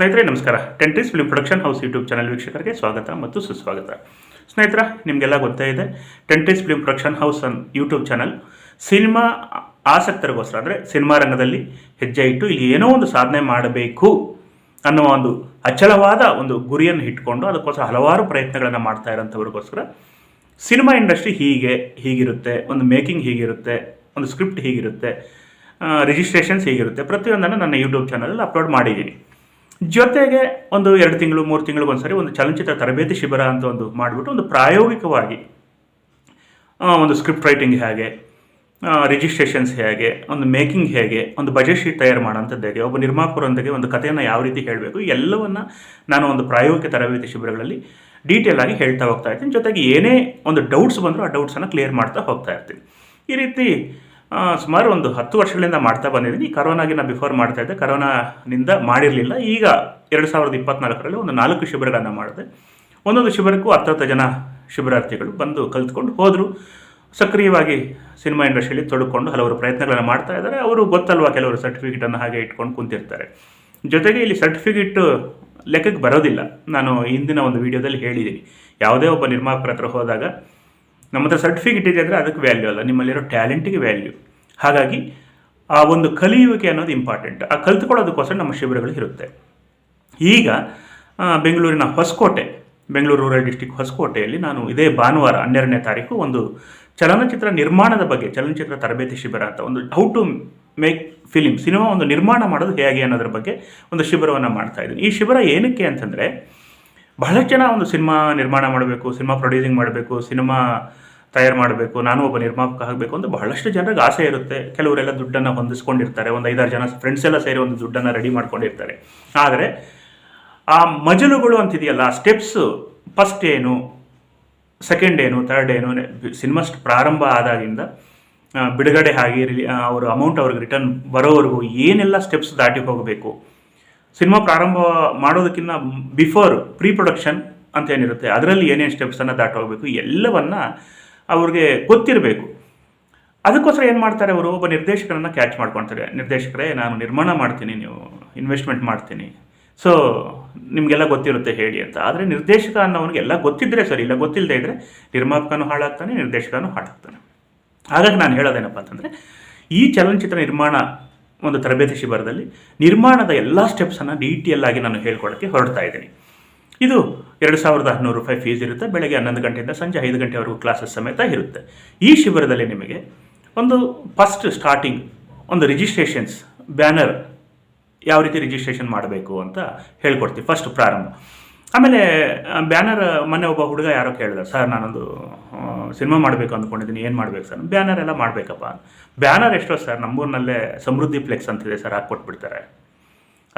ಸ್ನೇಹಿತರೆ, ನಮಸ್ಕಾರ. ಟೆಂಟಿಸ್ film production house YouTube channel ವೀಕ್ಷಕರಿಗೆ ಸ್ವಾಗತ ಮತ್ತು ಸುಸ್ವಾಗತ. ಸ್ನೇಹಿತರ, ನಿಮಗೆಲ್ಲ ಗೊತ್ತೇ ಇದೆ ಟೆಂಟ್ರೀಸ್ ಫಿಲ್ಮ್ ಪ್ರೊಡಕ್ಷನ್ ಹೌಸ್ ಅನ್ ಯೂಟ್ಯೂಬ್ ಚಾನಲ್ ಸಿನಿಮಾ ಆಸಕ್ತರಿಗೋಸ್ಕರ, ಅಂದರೆ ಸಿನಿಮಾ ರಂಗದಲ್ಲಿ ಹೆಜ್ಜೆ ಇಟ್ಟು ಇಲ್ಲಿ ಏನೋ ಒಂದು ಸಾಧನೆ ಮಾಡಬೇಕು ಅನ್ನೋ ಒಂದು ಅಚಲವಾದ ಒಂದು ಗುರಿಯನ್ನು ಇಟ್ಕೊಂಡು ಅದಕ್ಕೋಸ್ಕರ ಹಲವಾರು ಪ್ರಯತ್ನಗಳನ್ನು ಮಾಡ್ತಾ ಇರೋಂಥವ್ರಿಗೋಸ್ಕರ ಸಿನಿಮಾ ಇಂಡಸ್ಟ್ರಿ ಹೀಗೆ, ಹೀಗಿರುತ್ತೆ, ಒಂದು ಮೇಕಿಂಗ್ ಹೀಗಿರುತ್ತೆ, ಒಂದು ಸ್ಕ್ರಿಪ್ಟ್ ಹೀಗಿರುತ್ತೆ ರಿಜಿಸ್ಟ್ರೇಷನ್ಸ್ ಹೀಗಿರುತ್ತೆ. ಪ್ರತಿಯೊಂದನ್ನು ನನ್ನ ಯೂಟ್ಯೂಬ್ ಚಾನಲಲ್ಲಿ ಅಪ್ಲೋಡ್ ಮಾಡಿದ್ದೀನಿ. ಜೊತೆಗೆ ಒಂದು ಎರಡು ತಿಂಗಳು, ಮೂರು ತಿಂಗಳಿಗೆ ಒಂದ್ಸರಿ ಒಂದು ಚಲನಚಿತ್ರ ತರಬೇತಿ ಶಿಬಿರ ಅಂತ ಒಂದು ಮಾಡಿಬಿಟ್ಟು ಒಂದು ಪ್ರಾಯೋಗಿಕವಾಗಿ ಒಂದು ಸ್ಕ್ರಿಪ್ಟ್ ರೈಟಿಂಗ್ ಹೇಗೆ ರಿಜಿಸ್ಟ್ರೇಷನ್ಸ್ ಹೇಗೆ, ಒಂದು ಮೇಕಿಂಗ್ ಹೇಗೆ, ಒಂದು ಬಜೆಟ್ ಶೀಟ್ ತಯಾರು ಮಾಡೋಂಥದ್ದು ಹೇಗೆ, ಒಬ್ಬ ನಿರ್ಮಾಪಕರೊಂದಿಗೆ ಒಂದು ಕಥೆಯನ್ನು ಯಾವ ರೀತಿ ಹೇಳಬೇಕು, ಎಲ್ಲವನ್ನು ನಾನು ಒಂದು ಪ್ರಾಯೋಗಿಕ ತರಬೇತಿ ಶಿಬಿರಗಳಲ್ಲಿ ಡೀಟೇಲ್ ಆಗಿ ಹೇಳ್ತಾ ಹೋಗ್ತಾ ಇರ್ತೀನಿ. ಜೊತೆಗೆ ಏನೇ ಒಂದು ಡೌಟ್ಸ್ ಬಂದರೂ ಆ ಡೌಟ್ಸನ್ನು ಕ್ಲಿಯರ್ ಮಾಡ್ತಾ ಹೋಗ್ತಾ ಇರ್ತೀನಿ. ಈ ರೀತಿ ಸುಮಾರು ಒಂದು ಹತ್ತು ವರ್ಷಗಳಿಂದ ಮಾಡ್ತಾ ಬಂದಿದ್ದೀನಿ. ಕರೋನಾಗೆ ನಾನು ಬಿಫೋರ್ ಮಾಡ್ತಾ ಇದ್ದೆ. ಕರೋನಾನಿಂದ ಮಾಡಿರಲಿಲ್ಲ. ಈಗ ಎರಡು ಸಾವಿರದ ಇಪ್ಪತ್ನಾಲ್ಕರಲ್ಲಿ ಒಂದು ನಾಲ್ಕು ಶಿಬಿರಗಳನ್ನು ಮಾಡಿದೆ. ಒಂದೊಂದು ಶಿಬಿರಕ್ಕೂ ಹತ್ತತ್ತು ಜನ ಶಿಬಿರಾರ್ಥಿಗಳು ಬಂದು ಕಲ್ತ್ಕೊಂಡು ಹೋದರು. ಸಕ್ರಿಯವಾಗಿ ಸಿನಿಮಾ ಇಂಡಸ್ಟ್ರಿಯಲ್ಲಿ ತೊಡಕೊಂಡು ಹಲವಾರು ಪ್ರಯತ್ನಗಳನ್ನು ಮಾಡ್ತಾ ಇದ್ದಾರೆ. ಅವರು ಗೊತ್ತಲ್ವ ಕೆಲವರು ಸರ್ಟಿಫಿಕೇಟನ್ನು ಹಾಗೆ ಇಟ್ಕೊಂಡು ಕುಂತಿರ್ತಾರೆ. ಜೊತೆಗೆ ಇಲ್ಲಿ ಸರ್ಟಿಫಿಕೇಟ್ ಲೆಕ್ಕಕ್ಕೆ ಬರೋದಿಲ್ಲ. ನಾನು ಹಿಂದಿನ ಒಂದು ವಿಡಿಯೋದಲ್ಲಿ ಹೇಳಿದ್ದೀನಿ. ಯಾವುದೇ ಒಬ್ಬ ನಿರ್ಮಾಪಕರ ಹತ್ರ ಹೋದಾಗ ನಮ್ಮ ಹತ್ರ ಸರ್ಟಿಫಿಕೇಟ್ ಇದೆ ಅಂದರೆ ಅದಕ್ಕೆ ವ್ಯಾಲ್ಯೂ ಅಲ್ಲ, ನಿಮ್ಮಲ್ಲಿರೋ ಟ್ಯಾಲೆಂಟಿಗೆ ವ್ಯಾಲ್ಯೂ ಹಾಗಾಗಿ ಆ ಒಂದು ಕಲಿಯುವಿಕೆ ಅನ್ನೋದು ಇಂಪಾರ್ಟೆಂಟ್ ಆ ಕಲ್ತ್ಕೊಳ್ಳೋದಕ್ಕೋಸ್ಕರ ನಮ್ಮ ಶಿಬಿರಗಳು ಇರುತ್ತೆ. ಈಗ ಬೆಂಗಳೂರಿನ ಹೊಸಕೋಟೆ, ಬೆಂಗಳೂರು ರೂರಲ್ ಡಿಸ್ಟಿಕ್ ಹೊಸಕೋಟೆಯಲ್ಲಿ ನಾನು ಇದೇ ಭಾನುವಾರ ಹನ್ನೆರಡನೇ ತಾರೀಕು ಒಂದು ಚಲನಚಿತ್ರ ನಿರ್ಮಾಣದ ಬಗ್ಗೆ, ಚಲನಚಿತ್ರ ತರಬೇತಿ ಶಿಬಿರ ಅಂತ ಒಂದು how to make film cinema ಒಂದು ನಿರ್ಮಾಣ ಮಾಡೋದು ಹೇಗೆ ಅನ್ನೋದ್ರ ಬಗ್ಗೆ ಒಂದು ಶಿಬಿರವನ್ನು ಮಾಡ್ತಾ ಇದ್ದೀನಿ. ಈ ಶಿಬಿರ ಏನಕ್ಕೆ ಅಂತಂದರೆ ಬಹಳಷ್ಟು ಜನ ಒಂದು ಸಿನಿಮಾ ನಿರ್ಮಾಣ ಮಾಡಬೇಕು, ಸಿನಿಮಾ ಪ್ರೊಡ್ಯೂಸಿಂಗ್ ಮಾಡಬೇಕು, ಸಿನಿಮಾ ತಯಾರು ಮಾಡಬೇಕು, ನಾನು ಒಬ್ಬ ನಿರ್ಮಾಪಕ ಆಗಬೇಕು ಅಂತ ಬಹಳಷ್ಟು ಜನರಿಗೆ ಆಸೆ ಇರುತ್ತೆ. ಕೆಲವರೆಲ್ಲ ದುಡ್ಡನ್ನು ಹೊಂದಿಸ್ಕೊಂಡಿರ್ತಾರೆ. ಒಂದು ಐದಾರು ಜನ ಫ್ರೆಂಡ್ಸ್ ಎಲ್ಲ ಸೇರಿ ಒಂದು ದುಡ್ಡನ್ನು ರೆಡಿ ಮಾಡ್ಕೊಂಡಿರ್ತಾರೆ. ಆದರೆ ಆ ಮಜಲುಗಳು ಅಂತಿದೆಯಲ್ಲ, ಆ ಸ್ಟೆಪ್ಸು ಫಸ್ಟ್ ಏನು ಸೆಕೆಂಡ್ ಏನು ಥರ್ಡ್ ಏನು, ಸಿನಿಮಾ ಪ್ರಾರಂಭ ಆದಾಗಿಂದ ಬಿಡುಗಡೆ ಆಗಿ, ರಿಲಿ ಅವರು ಅಮೌಂಟ್ ಅವ್ರಿಗೆ ರಿಟರ್ನ್ ಬರೋವರೆಗೂ ಏನೆಲ್ಲ ಸ್ಟೆಪ್ಸ್ ದಾಟಿ ಹೋಗಬೇಕು ಸಿನಿಮಾ ಪ್ರಾರಂಭ ಮಾಡೋದಕ್ಕಿಂತ ಬಿಫೋರ್ ಪ್ರೀ ಪ್ರೊಡಕ್ಷನ್ ಅಂತ ಏನಿರುತ್ತೆ, ಅದರಲ್ಲಿ ಏನೇನು ಸ್ಟೆಪ್ಸನ್ನು ದಾಟೋಗಬೇಕು, ಎಲ್ಲವನ್ನ ಅವ್ರಿಗೆ ಗೊತ್ತಿರಬೇಕು. ಅದಕ್ಕೋಸ್ಕರ ಏನು ಮಾಡ್ತಾರೆ ಅವರು? ಒಬ್ಬ ನಿರ್ದೇಶಕರನ್ನು ಕ್ಯಾಚ್ ಮಾಡ್ಕೊಳ್ತಾರೆ ನಿರ್ದೇಶಕರೇ, ನಾನು ನಿರ್ಮಾಣ ಮಾಡ್ತೀನಿ, ನೀವು ಇನ್ವೆಸ್ಟ್ಮೆಂಟ್ ಮಾಡ್ತೀನಿ. ಸೊ ನಿಮಗೆಲ್ಲ ಗೊತ್ತಿರುತ್ತೆ ಹೇಳಿ ಅಂತ. ಆದರೆ ನಿರ್ದೇಶಕ ಅನ್ನೋನಿಗೆ ಎಲ್ಲ ಗೊತ್ತಿದ್ದರೆ ಸರಿ, ಇಲ್ಲ ಗೊತ್ತಿಲ್ಲದೆ ಇದ್ದರೆ ನಿರ್ಮಾಪಕನೂ ಹಾಳಾಗ್ತಾನೆ, ನಿರ್ದೇಶಕನೂ ಹಾಳಾಗ್ತಾನೆ. ಹಾಗಾಗಿ ನಾನು ಹೇಳೋದೇನಪ್ಪ ಅಂತಂದರೆ, ಈ ಚಲನಚಿತ್ರ ನಿರ್ಮಾಣ ಒಂದು ತರಬೇತಿ ಶಿಬಿರದಲ್ಲಿ ನಿರ್ಮಾಣದ ಎಲ್ಲ ಸ್ಟೆಪ್ಸನ್ನು ಡೀಟೇಲ್ ಆಗಿ ನಾನು ಹೇಳ್ಕೊಡೋಕ್ಕೆ ಹೊರಡ್ತಾ ಇದ್ದೀನಿ. ಇದು ಎರಡು ಸಾವಿರದ ಹನ್ನೂರು ರೂಪಾಯಿ ಫೀಸ್ ಇರುತ್ತೆ, ಬೆಳಗ್ಗೆ ಹನ್ನೊಂದು ಗಂಟೆಯಿಂದ ಸಂಜೆ ಐದು ಗಂಟೆವರೆಗೂ ಕ್ಲಾಸಸ್ ಸಮೇತ ಇರುತ್ತೆ. ಈ ಶಿಬಿರದಲ್ಲಿ ನಿಮಗೆ ಒಂದು ಫಸ್ಟ್ ಸ್ಟಾರ್ಟಿಂಗ್ ಒಂದು ರಿಜಿಸ್ಟ್ರೇಷನ್ಸ್ ಬ್ಯಾನರ್ ಯಾವ ರೀತಿ ರಿಜಿಸ್ಟ್ರೇಷನ್ ಮಾಡಬೇಕು ಅಂತ ಹೇಳ್ಕೊಡ್ತೀವಿ ಫಸ್ಟ್ ಪ್ರಾರಂಭ. ಆಮೇಲೆ ಬ್ಯಾನರ್ ಮೊನ್ನೆ ಒಬ್ಬ ಹುಡುಗ ಯಾರೋ ಕೇಳಿದ ಸರ್, ನಾನೊಂದು ಸಿನಿಮಾ ಮಾಡಬೇಕು ಅಂದ್ಕೊಂಡಿದ್ದೀನಿ, ಏನು ಮಾಡ್ಬೇಕು ಸರ್? ಬ್ಯಾನರ್ ಎಲ್ಲ ಮಾಡಬೇಕಪ್ಪ. ಬ್ಯಾನರ್ ಎಷ್ಟೋ ಸರ್, ನಮ್ಮೂರಿನಲ್ಲೇ ಸಮೃದ್ಧಿ ಫ್ಲೆಕ್ಸ್ ಅಂತಿದೆ ಸರ್ ಹಾಕ್ಕೊಟ್ಬಿಡ್ತಾರೆ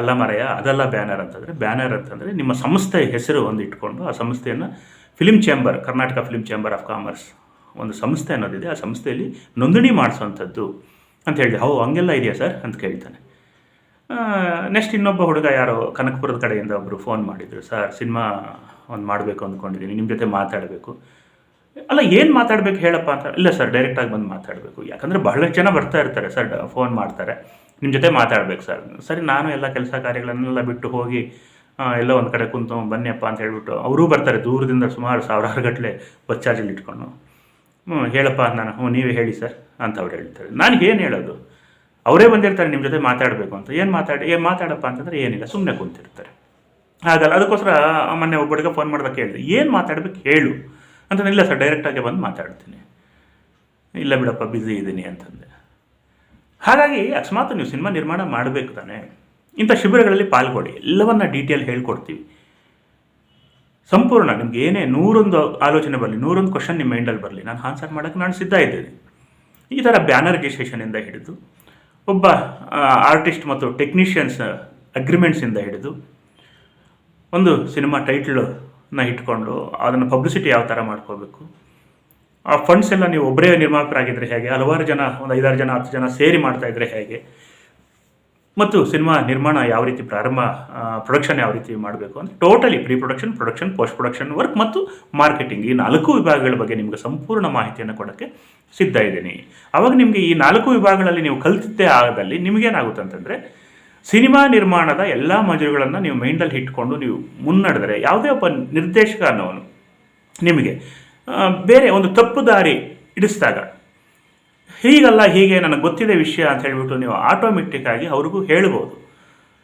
ಅಲ್ಲ ಮರೆಯ, ಅದೆಲ್ಲ ಬ್ಯಾನರ್ ಅಂತಂದರೆ ಬ್ಯಾನರ್ ಅಂತಂದರೆ ನಿಮ್ಮ ಸಂಸ್ಥೆ ಹೆಸರು ಒಂದು ಇಟ್ಕೊಂಡು ಆ ಸಂಸ್ಥೆಯನ್ನು film chamber, Karnataka film chamber of commerce ಒಂದು ಸಂಸ್ಥೆ ಅನ್ನೋದಿದೆ, ಆ ಸಂಸ್ಥೆಯಲ್ಲಿ ನೋಂದಣಿ ಮಾಡಿಸೋವಂಥದ್ದು ಅಂತ ಹೇಳಿದೆ. ಹೌ ಹಂಗೆಲ್ಲ ಇದೆಯಾ ಸರ್? ಅಂತ ಕೇಳ್ತಾನೆ. ನೆಕ್ಸ್ಟ್ ಇನ್ನೊಬ್ಬ ಹುಡುಗ ಯಾರೋ ಕನಕಪುರದ ಕಡೆಯಿಂದ ಒಬ್ಬರು ಫೋನ್ ಮಾಡಿದರು, ಸರ್, ಸಿನಿಮಾ ಒಂದು ಮಾಡಬೇಕು ಅಂದ್ಕೊಂಡಿದ್ದೀನಿ ನಿಮ್ಮ ಜೊತೆ ಮಾತಾಡಬೇಕು. ಅಲ್ಲ, ಏನು ಮಾತಾಡಬೇಕು ಹೇಳಪ್ಪ ಅಂತ. ಇಲ್ಲ ಸರ್ ಡೈರೆಕ್ಟಾಗಿ ಬಂದು ಮಾತಾಡಬೇಕು. ಯಾಕಂದರೆ ಬಹಳಷ್ಟು ಜನ ಬರ್ತಾ ಇರ್ತಾರೆ ಸರ್ ಫೋನ್ ಮಾಡ್ತಾರೆ. ನಿಮ್ಮ ಜೊತೆ ಮಾತಾಡ್ಬೇಕು ಸರ್. ಸರಿ, ನಾನು ಎಲ್ಲ ಕೆಲಸ ಕಾರ್ಯಗಳನ್ನೆಲ್ಲ ಬಿಟ್ಟು ಹೋಗಿ ಎಲ್ಲ ಒಂದು ಕಡೆ ಕುಂತು ಬನ್ನಿಯಪ್ಪ ಅಂತ ಹೇಳಿಬಿಟ್ಟು ಅವರೂ ಬರ್ತಾರೆ ದೂರದಿಂದ ಸುಮಾರು ಸಾವಿರಾರು ಗಟ್ಟಲೆ ಬಸ್ ಚಾರ್ಜಲ್ಲಿ ಇಟ್ಕೊಂಡು. ಹ್ಞೂ ಹೇಳಪ್ಪ ನಾನು ಹ್ಞೂ ನೀವೇ ಹೇಳಿ ಸರ್ ಅಂತ ಅವ್ರು ಹೇಳ್ತಾರೆ. ನಾನು ಏನು ಹೇಳೋದು? ಅವರೇ ಬಂದಿರ್ತಾರೆ ನಿಮ್ಮ ಜೊತೆ ಮಾತಾಡಬೇಕು ಅಂತ. ಏನು ಮಾತಾಡಿ, ಏನು ಮಾತಾಡಪ್ಪ ಅಂತಂದರೆ ಏನಿಲ್ಲ ಸುಮ್ಮನೆ ಕುಂತಿರ್ತಾರೆ. ಹಾಗಲ್ಲ, ಅದಕ್ಕೋಸ್ಕರ ಮೊನ್ನೆ ಒಬ್ಬ ಫೋನ್ ಮಾಡಿದಾಗ ಕೇಳಿದೆ. ಏನು ಮಾತಾಡ್ಬೇಕು ಹೇಳು. ಅಂತಂದ್ರೆ ಇಲ್ಲ ಸರ್ ಡೈರೆಕ್ಟಾಗಿ ಬಂದು ಮಾತಾಡ್ತೀನಿ. ಇಲ್ಲ ಬಿಡಪ್ಪ ಬ್ಯುಸಿ ಇದ್ದೀನಿ ಅಂತಂದೆ. ಹಾಗಾಗಿ, ಅಕಸ್ಮಾತ್ ನೀವು ಸಿನಿಮಾ ನಿರ್ಮಾಣ ಮಾಡಬೇಕು ತಾನೆ, ಇಂಥ ಶಿಬಿರಗಳಲ್ಲಿ ಪಾಲ್ಗೊಳ್ಳಿ. ಎಲ್ಲವನ್ನ ಡೀಟೇಲ್ ಹೇಳ್ಕೊಡ್ತೀವಿ. ಸಂಪೂರ್ಣ, ನಿಮ್ಗೆ ಏನೇ ನೂರೊಂದು ಆಲೋಚನೆ ಬರಲಿ, ನೂರೊಂದು ಕ್ವಶನ್ ನಿಮ್ಮ ಮೈಂಡಲ್ಲಿ ಬರಲಿ, ನಾನು ಆನ್ಸರ್ ಮಾಡೋಕ್ಕೆ ನಾನು ಸಿದ್ಧ ಇದ್ದೇನೆ. ಈ ಥರ ಬ್ಯಾನರ್ ರಿಜಿಸ್ಟ್ರೇಷನಿಂದ ಹಿಡಿದು, ಒಬ್ಬ ಆರ್ಟಿಸ್ಟ್ ಮತ್ತು ಟೆಕ್ನಿಷಿಯನ್ಸ್ ಅಗ್ರಿಮೆಂಟ್ಸಿಂದ ಹಿಡಿದು, ಒಂದು ಸಿನಿಮಾ ಟೈಟ್ಲನ್ನ ಇಟ್ಕೊಂಡು ಅದನ್ನು ಪಬ್ಲಿಸಿಟಿ ಯಾವ ಥರ ಮಾಡ್ಕೋಬೇಕು ಆ ಫಂಡ್ಸ್ ಎಲ್ಲ ನೀವು ಒಬ್ಬರೇ ನಿರ್ಮಾಪಕರಾಗಿದ್ದರೆ ಹೇಗೆ? ಹಲವಾರು ಜನ, ಒಂದು ಐದಾರು ಜನ, ಹತ್ತು ಜನ ಸೇರಿ ಮಾಡ್ತಾ ಇದ್ದರೆ ಹೇಗೆ? ಮತ್ತು ಸಿನಿಮಾ ನಿರ್ಮಾಣ ಯಾವ ರೀತಿ ಪ್ರಾರಂಭ ಪ್ರೊಡಕ್ಷನ್ ಯಾವ ರೀತಿ ಮಾಡಬೇಕು ಅಂದರೆ totally pre production production post production work ಮತ್ತು ಮಾರ್ಕೆಟಿಂಗ್ ಈ ನಾಲ್ಕು ವಿಭಾಗಗಳ ಬಗ್ಗೆ ನಿಮಗೆ ಸಂಪೂರ್ಣ ಮಾಹಿತಿಯನ್ನು ಕೊಡೋಕ್ಕೆ ಸಿದ್ಧ ಇದ್ದೀನಿ. ಆವಾಗ ನಿಮಗೆ ಈ ನಾಲ್ಕು ವಿಭಾಗಗಳಲ್ಲಿ ನೀವು ಕಲಿತಿದ್ದೇ ಆಗದಲ್ಲಿ ನಿಮಗೇನಾಗುತ್ತೆ ಅಂತಂದರೆ ಸಿನಿಮಾ ನಿರ್ಮಾಣದ ಎಲ್ಲ ಮಜಲುಗಳನ್ನು ನೀವು ಮೈಂಡಲ್ಲಿ ಇಟ್ಕೊಂಡು ನೀವು ಮುನ್ನಡೆದರೆ ಯಾವುದೇ ಒಬ್ಬ ನಿರ್ದೇಶಕ ಅನ್ನೋನು ನಿಮಗೆ ಬೇರೆ ಒಂದು ತಪ್ಪು ದಾರಿ ಇಡಿಸಿದಾಗ, ಹೀಗಲ್ಲ ಹೀಗೆ ನನಗೆ ಗೊತ್ತಿದೆ ವಿಷಯ ಅಂತ ಹೇಳಿಬಿಟ್ಟು ನೀವು ಆಟೋಮೆಟಿಕ್ ಆಗಿ ಅವ್ರಿಗೂ ಹೇಳ್ಬೋದು.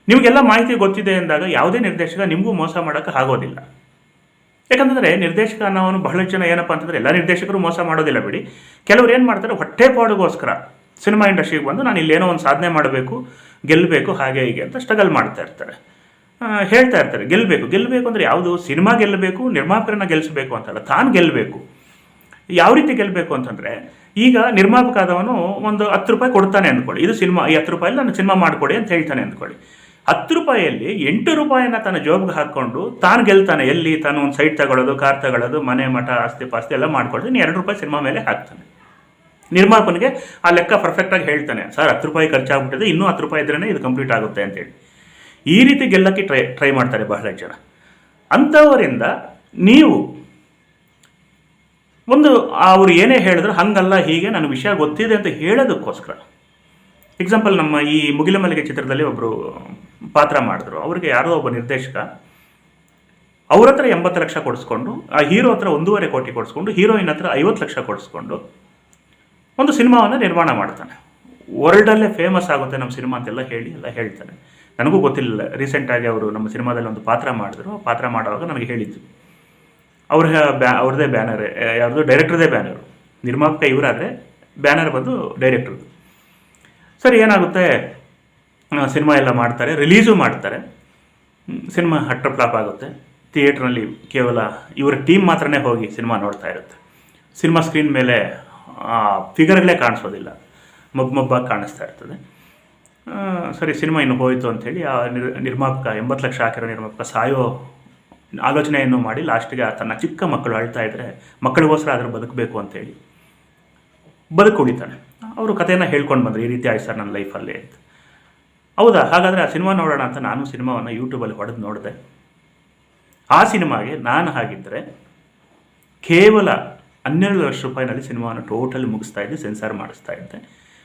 ನಿಮಗೆಲ್ಲ ಮಾಹಿತಿ ಗೊತ್ತಿದೆ ಅಂದಾಗ ಯಾವುದೇ ನಿರ್ದೇಶಕ ನಿಮಗೂ ಮೋಸ ಮಾಡೋಕ್ಕೆ ಆಗೋದಿಲ್ಲ. ಯಾಕಂತಂದರೆ ನಿರ್ದೇಶಕ ಅನ್ನೋನು ಬಹಳಷ್ಟು ಜನ ಏನಪ್ಪ ಅಂತಂದರೆ ಎಲ್ಲ ನಿರ್ದೇಶಕರು ಮೋಸ ಮಾಡೋದಿಲ್ಲ ಬಿಡಿ. ಕೆಲವ್ರು ಏನು ಮಾಡ್ತಾರೆ ಹೊಟ್ಟೆಪಾಡಿಗೋಸ್ಕರ ಸಿನಿಮಾ ಇಂಡಸ್ಟ್ರಿಗೆ ಬಂದು ನಾನು ಇಲ್ಲೇನೋ ಒಂದು ಸಾಧನೆ ಮಾಡಬೇಕು ಗೆಲ್ಲಬೇಕು ಹಾಗೆ ಹೀಗೆ ಅಂತ ಸ್ಟ್ರಗಲ್ ಮಾಡ್ತಾ ಇರ್ತಾರೆ. ಹೇಳ್ತಾ ಇರ್ತಾರೆ ಗೆಲ್ಲಬೇಕು ಗೆಲ್ಲಬೇಕು ಅಂದರೆ ಯಾವುದು? ಸಿನಿಮಾ ಗೆಲ್ಲಬೇಕು ನಿರ್ಮಾಪಕರನ್ನ ಗೆಲ್ಲಿಸಬೇಕು ಅಂತಲ್ಲ, ತಾನು ಗೆಲ್ಲಬೇಕು ಯಾವ ರೀತಿ ಗೆಲ್ಲಬೇಕು ಅಂತಂದರೆ, ಈಗ ನಿರ್ಮಾಪಕ ಆದವನು ಒಂದು ಹತ್ತು ರೂಪಾಯಿ ಕೊಡ್ತಾನೆ ಅಂದ್ಕೊಳ್ಳಿ. ಇದು ಸಿನಿಮಾ, ಈ ಹತ್ತು ರೂಪಾಯಲ್ಲಿ ನಾನು ಸಿನಿಮಾ ಮಾಡಿಕೊಡಿ ಅಂತ ಹೇಳ್ತಾನೆ ಅಂದ್ಕೊಳ್ಳಿ. ಹತ್ತು ರೂಪಾಯಿಯಲ್ಲಿ ಎಂಟು ರೂಪಾಯಿನ ತನ್ನ ಜೋಬ್ಗೆ ಹಾಕ್ಕೊಂಡು ತಾನು ಗೆಲ್ತಾನೆ. ಎಲ್ಲಿ ತಾನು ಒಂದು ಸೈಟ್ ತಗೊಳ್ಳೋದು ಕಾರ್ ತಗೊಳ್ಳೋದು, ಮನೆ ಮಠ, ಆಸ್ತಿ ಪಾಸ್ತಿ ಎಲ್ಲ ಮಾಡ್ಕೊಳ್ತೀನಿ. ಎರಡು ರೂಪಾಯಿ ಸಿನಿಮಾ ಮೇಲೆ ಹಾಕ್ತಾನೆ. ನಿರ್ಮಾಪನಿಗೆ ಆ ಲೆಕ್ಕ ಪರ್ಫೆಕ್ಟಾಗಿ ಹೇಳ್ತಾನೆ. ಸರ್, ಹತ್ತು ರೂಪಾಯಿ ಖರ್ಚಾಗ್ಬಿಟ್ಟಿದೆ, ಇನ್ನೂ ಹತ್ತು ರೂಪಾಯಿ ಇದ್ರೇ ಇದು ಕಂಪ್ಲೀಟ್ ಆಗುತ್ತೆ ಅಂತೇಳಿ. ಈ ರೀತಿ ಗೆಲ್ಲಕ್ಕೆ ಟ್ರೈ ಟ್ರೈ ಮಾಡ್ತಾರೆ ಬಹಳ ಜನ. ಅಂಥವರಿಂದ ನೀವು ಒಂದು, ಅವರು ಏನೇ ಹೇಳಿದ್ರು, ಹಂಗಲ್ಲ, ಹೀಗೆ ನನ್ನ ವಿಷಯ ಗೊತ್ತಿದೆ ಅಂತ ಹೇಳೋದಕ್ಕೋಸ್ಕರ. ಎಕ್ಸಾಂಪಲ್ ನಮ್ಮ ಈ ಮುಗಿಲ ಮಲ್ಲಿಗೆ ಚಿತ್ರದಲ್ಲಿ ಒಬ್ಬರು ಪಾತ್ರ ಮಾಡಿದ್ರು. ಅವರಿಗೆ ಯಾರೋ ಒಬ್ಬ ನಿರ್ದೇಶಕ ಅವ್ರ ಹತ್ರ ಎಂಬತ್ತು ಲಕ್ಷ ಕೊಡಿಸ್ಕೊಂಡು, ಆ ಹೀರೋ ಹತ್ರ ಒಂದೂವರೆ ಕೋಟಿ ಕೊಡಿಸ್ಕೊಂಡು, ಹೀರೋಯಿನ್ ಹತ್ರ ಐವತ್ತು ಲಕ್ಷ ಕೊಡಿಸ್ಕೊಂಡು ಒಂದು ಸಿನಿಮಾವನ್ನು ನಿರ್ಮಾಣ ಮಾಡ್ತಾನೆ. ವರ್ಲ್ಡಲ್ಲೇ ಫೇಮಸ್ ಆಗುತ್ತೆ ನಮ್ಮ ಸಿನಿಮಾ ಅಂತೆಲ್ಲ ಹೇಳಿ ಎಲ್ಲ ಹೇಳ್ತಾರೆ. ನನಗೂ ಗೊತ್ತಿಲ್ಲ ರೀಸೆಂಟಾಗಿ ಅವರು ನಮ್ಮ ಸಿನಿಮಾದಲ್ಲಿ ಒಂದು ಪಾತ್ರ ಮಾಡಿದ್ರು. ಪಾತ್ರ ಮಾಡುವಾಗ ನನಗೆ ಹೇಳಿದ್ದು ಅವ್ರ ಬ್ಯಾ, ಅವ್ರದ್ದೇ ಬ್ಯಾನರ್ ಯಾರ್ದು? ಡೈರೆಕ್ಟ್ರದೇ ಬ್ಯಾನರು. ನಿರ್ಮಾಪಕ ಇವರಾದರೆ ಬ್ಯಾನರ್ ಬಂದು ಡೈರೆಕ್ಟ್ರದ್ದು ಸರಿ, ಏನಾಗುತ್ತೆ? ಸಿನಿಮಾ ಎಲ್ಲ ಮಾಡ್ತಾರೆ ರಿಲೀಸು ಮಾಡ್ತಾರೆ. ಸಿನಿಮಾ ಹಟ್ರ ಫ್ಲಾಪ್ ಆಗುತ್ತೆ. ಥಿಯೇಟ್ರಲ್ಲಿ ಕೇವಲ ಇವರ ಟೀಮ್ ಮಾತ್ರನೇ ಹೋಗಿ ಸಿನಿಮಾ ನೋಡ್ತಾ ಇರುತ್ತೆ. ಸಿನಿಮಾ ಸ್ಕ್ರೀನ್ ಮೇಲೆ ಫಿಗರ್ಗಳೇ ಕಾಣಿಸೋದಿಲ್ಲ. ಮಬ್ಬು ಮಬ್ಬಾಗಿ ಕಾಣಿಸ್ತಾ ಇರ್ತದೆ. ಸರಿ, ಸಿನಿಮಾ ಇನ್ನು ಹೋಯಿತು ಅಂಥೇಳಿ ಆ ನಿರ್, ನಿರ್ಮಾಪಕ, ಎಂಬತ್ತು ಲಕ್ಷ ಹಾಕಿರೋ ನಿರ್ಮಾಪಕ ಸಾಯೋ ಆಲೋಚನೆಯನ್ನು ಮಾಡಿ ಲಾಸ್ಟಿಗೆ ತನ್ನ ಚಿಕ್ಕ ಮಕ್ಕಳು ಅಳ್ತಾ ಇದ್ದರೆ ಮಕ್ಕಳಿಗೋಸ್ಕರ ಆದರೂ ಬದುಕಬೇಕು ಅಂತೇಳಿ ಬದುಕು ಉಳಿತಾನೆ ಅವರು ಕಥೆಯನ್ನು ಹೇಳ್ಕೊಂಡು ಬಂದರು, ಈ ರೀತಿ ಆಯ್ತು ಸರ್ ನನ್ನ ಲೈಫಲ್ಲಿ ಅಂತ. ಹೌದಾ? ಹಾಗಾದರೆ ಆ ಸಿನಿಮಾ ನೋಡೋಣ ಅಂತ ನಾನು ಸಿನಿಮಾವನ್ನು ಯೂಟ್ಯೂಬಲ್ಲಿ ಹೊಡೆದು ನೋಡಿದೆ. ಆ ಸಿನಿಮಾಗೆ ನಾನು ಹಾಗಿದ್ದರೆ ಕೇವಲ ಹನ್ನೆರಡು ಲಕ್ಷ ರೂಪಾಯಿನಲ್ಲಿ ಸಿನಿಮಾವನ್ನು ಟೋಟಲ್ ಮುಗಿಸ್ತಾ ಇದ್ದೆ, ಸೆನ್ಸಾರ್ ಮಾಡಿಸ್ತಾ ಇದ್ದೆ.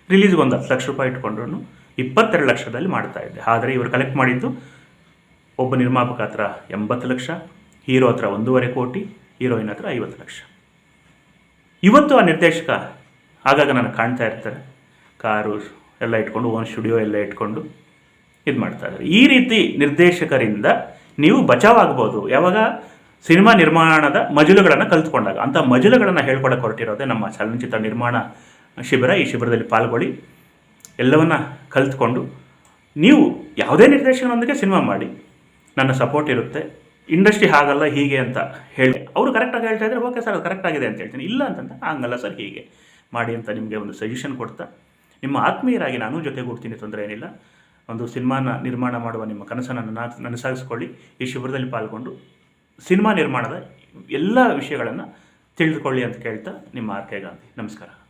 ರಿಲೀಸ್ಗೆ ಒಂದು ಹತ್ತು ಲಕ್ಷ ರೂಪಾಯಿ ಇಟ್ಕೊಂಡ್ರು ಇಪ್ಪತ್ತೆರಡು ಲಕ್ಷದಲ್ಲಿ ಮಾಡ್ತಾ ಇದ್ದೆ. ಆದರೆ ಇವರು ಕಲೆಕ್ಟ್ ಮಾಡಿದ್ದು ಒಬ್ಬ ನಿರ್ಮಾಪಕ ಹತ್ರ ಎಂಬತ್ತು ಲಕ್ಷ, ಹೀರೋ ಹತ್ರ ಒಂದೂವರೆ ಕೋಟಿ, ಹೀರೋಯಿನ್ ಹತ್ರ ಐವತ್ತು ಲಕ್ಷ. ಇವತ್ತು ಆ ನಿರ್ದೇಶಕ ಆಗಾಗ ನಾನು ಕಾಣ್ತಾ ಇರ್ತಾರೆ. ಕಾರು ಎಲ್ಲ ಇಟ್ಕೊಂಡು, ಓನ್ ಸ್ಟುಡಿಯೋ ಎಲ್ಲ ಇಟ್ಕೊಂಡು ಇದು ಮಾಡ್ತಾ ಇದ್ದಾರೆ. ಈ ರೀತಿ ನಿರ್ದೇಶಕರಿಂದ ನೀವು ಬಚಾವಾಗ್ಬೋದು ಯಾವಾಗ ಸಿನಿಮಾ ನಿರ್ಮಾಣದ ಮಜಲುಗಳನ್ನು ಕಲ್ತ್ಕೊಂಡಾಗ ಅಂಥ ಮಜಲುಗಳನ್ನು ಹೇಳ್ಕೊಡಕ್ಕೆ ಹೊರಟಿರೋದೇ ನಮ್ಮ ಚಲನಚಿತ್ರ ನಿರ್ಮಾಣ ಶಿಬಿರ. ಈ ಶಿಬಿರದಲ್ಲಿ ಪಾಲ್ಗೊಳ್ಳಿ, ಎಲ್ಲವನ್ನ ಕಲಿತ್ಕೊಂಡು, ನೀವು ಯಾವುದೇ ನಿರ್ದೇಶಕನೊಂದಿಗೆ ಸಿನಿಮಾ ಮಾಡಿ. ನನ್ನ ಸಪೋರ್ಟ್ ಇರುತ್ತೆ. ಇಂಡಸ್ಟ್ರಿ ಹಾಗಲ್ಲ, ಹೀಗೆ ಅಂತ ಹೇಳಿ. ಅವರು ಕರೆಕ್ಟಾಗಿ ಹೇಳ್ತಾ ಇದ್ದಾರೆ ಓಕೆ ಸರ್ ಅದು ಕರೆಕ್ಟ್ ಆಗಿದೆ ಅಂತ ಹೇಳ್ತೀನಿ. ಇಲ್ಲ ಅಂತಂದ್ರೆ, ಹಂಗಲ್ಲ ಸರ್ ಹೀಗೆ ಮಾಡಿ ಅಂತ ನಿಮಗೆ ಒಂದು ಸಜೆಷನ್ ಕೊಡ್ತಾ, ನಿಮ್ಮ ಆತ್ಮೀಯರಾಗಿ ನಾನು ಜೊತೆಗೂಡ್ತೀನಿ ತೊಂದರೆ ಏನಿಲ್ಲ. ಒಂದು ಸಿನಿಮಾನ ನಿರ್ಮಾಣ ಮಾಡುವ ನಿಮ್ಮ ಕನಸನ್ನು ನನ್ನ ನನಸಾಗಿಸ್ಕೊಳ್ಳಿ. ಈ ಶಿಬಿರದಲ್ಲಿ ಪಾಲ್ಗೊಂಡು ಸಿನಿಮಾ ನಿರ್ಮಾಣದ ಎಲ್ಲ ವಿಷಯಗಳನ್ನು ತಿಳಿದುಕೊಳ್ಳಿ ಅಂತ ಕೇಳ್ತಾ ನಿಮ್ಮ ಆರ್ ಗಾಂಧಿ. ನಮಸ್ಕಾರ.